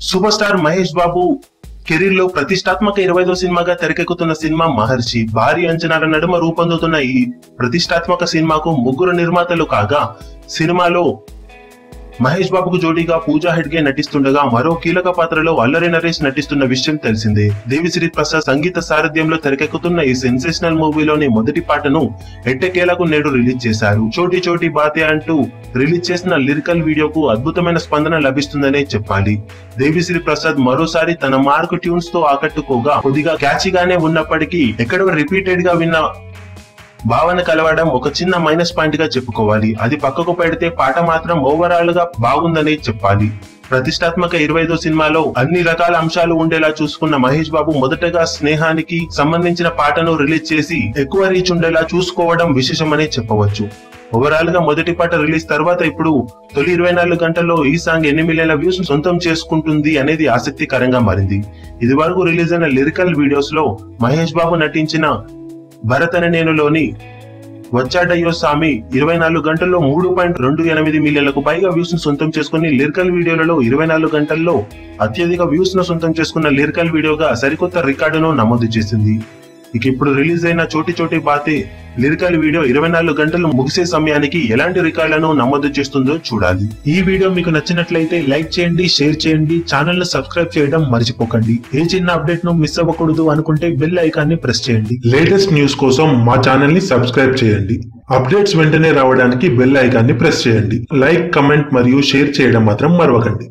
Super star Mahesh బాబు కెరీర్లో ప్రతిష్టాత్మక ఇరవైదో సినిమాగా తెరకెక్కుతున్న సినిమా మహర్షి. భారీ అంచనాల నడుమ రూపొందుతున్న ఈ ప్రతిష్టాత్మక సినిమాకు ముగ్గురు నిర్మాతలు కాగా సినిమాలో మహేష్ బాబుకు జోడీగా పూజా హెడ్గే నటిస్తుండగా మరో కీలక పాత్రలో అల్లరి నరేష్ నటిస్తున్న విషయం తెలిసిందే. దేవిశ్రీ ప్రసాద్ సంగీత సారథ్యంలో తెరకెక్కుతున్న ఈ సెన్సేషనల్ మూవీలోని మొదటి పాటను ఎట్టకేలకు నేడు రిలీజ్ చేశారు. చోటి చోటి బాతే అంటూ రిలీజ్ చేసిన లిరికల్ వీడియోకు అద్భుతమైన స్పందన లభిస్తుందనే చెప్పాలి. దేవిశ్రీ ప్రసాద్ మరోసారి తన మార్క్ ట్యూన్స్తో ఆకట్టుకోగా కొద్దిగా క్యాచీగానే ఉన్నప్పటికీ ఎక్కడో రిపీటెడ్గా విన్న భావన కలవడం ఒక చిన్న మైనస్ పాయింట్గా చెప్పుకోవాలి. అది పక్కకు పెడితే పాట మాత్రం ఓవరాల్గా బాగుందని చెప్పాలి. ప్రతిష్టాత్మక ఇరవైదో సినిమాలో అన్ని రకాల అంశాలు ఉండేలా చూసుకున్న మహేష్ బాబు మొదటగా స్నేహానికి సంబంధించిన పాటను రిలీజ్ చేసి ఎక్కువ రీచ్ ఉండేలా చూసుకోవడం విశేషమనే చెప్పవచ్చు. ఓవరాల్గా మొదటి పాట రిలీజ్ తర్వాత ఇప్పుడు తొలి ఇరవై నాలుగు గంటల్లో ఈ సాంగ్ ఎన్ని మిలియన్ల వ్యూస్ సొంతం చేసుకుంటుంది అనేది ఆసక్తికరంగా మారింది. ఇది వరకు రిలీజ్ అయిన లిరికల్ వీడియోస్లో మహేష్ బాబు నటించిన భరతన నేనులోని వచ్చాడయ్యో స్వామి ఇరవై నాలుగు గంటల్లో మూడు పాయింట్ రెండు ఎనిమిది మిలియన్లకు పైగా వ్యూస్ను సొంతం చేసుకుని లిరికల్ వీడియోలలో ఇరవై నాలుగు గంటల్లో అత్యధిక వ్యూస్ను సొంతం చేసుకున్న లిరికల్ వీడియోగా సరికొత్త రికార్డును నమోదు చేసింది. ఇక ఇప్పుడు రిలీజ్ అయిన చోటి చోటి బాతే లిరికల్ వీడియో ఇరవై నాలుగు గంటలు ముగిసే సమయానికి ఎలాంటి రికార్డులను నమోదు చేస్తుందో చూడాలి. ఈ వీడియో మీకు నచ్చినట్లయితే లైక్ చేయండి షేర్ చేయండి ఛానల్ను సబ్స్క్రైబ్ చేయడం మర్చిపోకండి. ఏ చిన్న అప్డేట్ను మిస్ అవ్వకూడదు అనుకుంటే బెల్ ఐకాన్ని ప్రెస్ చేయండి. లేటెస్ట్ న్యూస్ కోసం మా ఛానల్ని సబ్స్క్రైబ్ చేయండి. అప్డేట్స్ వెంటనే రావడానికి బెల్ ఐకాన్ని ప్రెస్ చేయండి. లైక్ కమెంట్ మరియు షేర్ చేయడం మాత్రం మరవకండి.